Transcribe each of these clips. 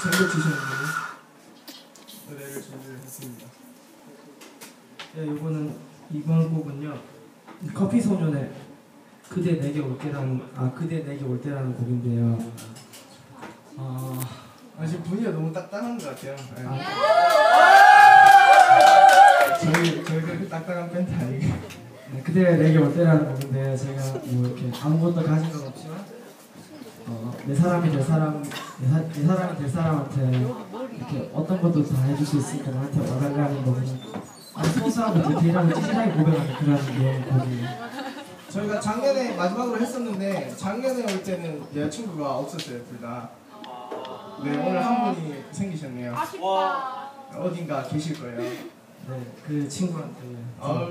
챙겨주시는 노래를 준비했습니다. 네, 이거는 이번 곡은요 커피 소년의 그대 내게 올 때라는 아 그대 내게 올 때라는 곡인데요. 어, 아, 지금 분위기가 너무 딱딱한 것 같아요. 네. 아, 저희 저희가 그 딱딱한 밴드 아니고. 네, 그대 내게 올 때라는 곡인데요. 제가 뭐 이렇게 아무것도 가진 건 없지만 어, 내 사람이 될 사람 내, 사, 내 사람이 될 사람한테 이렇게 어떤 것도 다 해줄 수 있으니까 나한테 와달라는 거는 아주 소소한 것들 대략 찌질하게 고백하는 그런 내용 곡이에요. 저희가 작년에 마지막으로 했었는데 작년에 올 때는 여자친구가 없었어요 둘 다. 네 오늘 한 분이 생기셨네요. 아쉽다. 어딘가 계실 거예요. 네, 그 친구한테 아우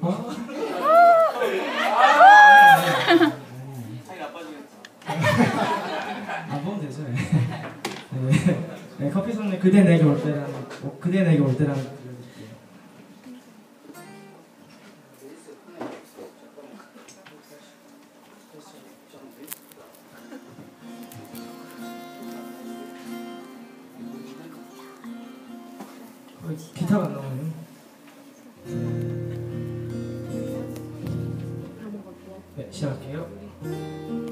어? 사이 나빠지겠다. 안 보면 되죠. 네. 네, 커피 손님 그대 내게 올 때라는 어, 그대 내게 올. 어, 기타가 안 나오네요. 네, 시작할게요.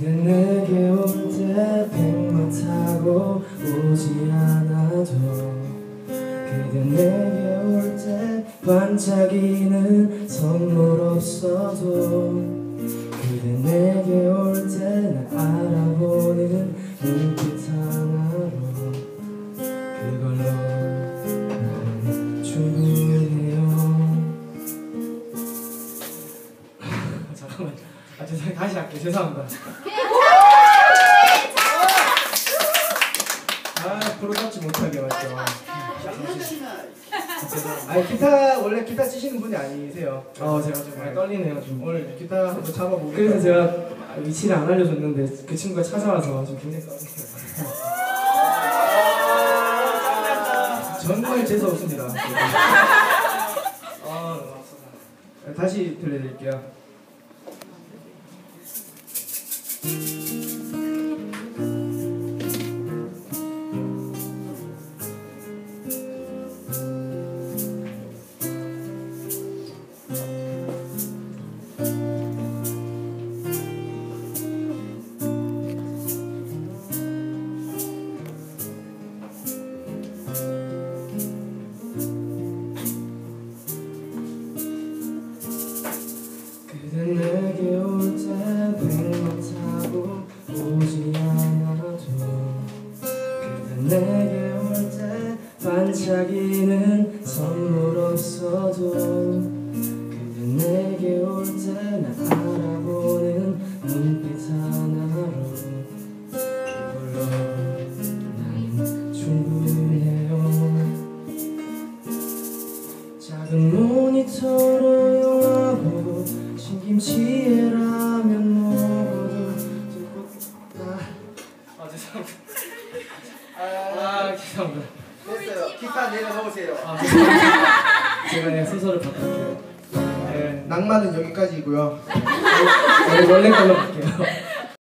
그대 내게 올 때 백만 타고 오지 않아도 그대 내게 올 때 반짝이는 선물 없어도 그대 내게 올때날 알아보는 눈빛 하나로 그걸로 난 충분해요. 잠깐만 아 죄송해요 다시 할게요 죄송합니다 아 프로답지 못하게 맞죠. 아니 기타 원래 기타 치시는 분이 아니세요. 어 제가 좀 많이 떨리네요 좀 오늘 기타 한번 잡아보고. 그래서 제가 위치를 안 알려줬는데 그 친구가 찾아와서 좀 굉장히 떨리네요 정말 재수 없습니다. 아 앞서다. 다시 들려드릴게요. 그대 반짝이는 선물 없어도 그대 내게 올때날 알아보는 눈빛 하나로. 그걸로 난 충분해요 작은 모니터로 영화 보고 신김치에 라면 먹어도 듣고 아, 아 죄송합니다. 아 죄송합니다. 됐어요. 기타 내려놓으세요. 아 죄송합니다 제가 그냥 순서를 바꿀게요 네, 낭만은 여기까지고요. 저희 원래 걸로 갈게요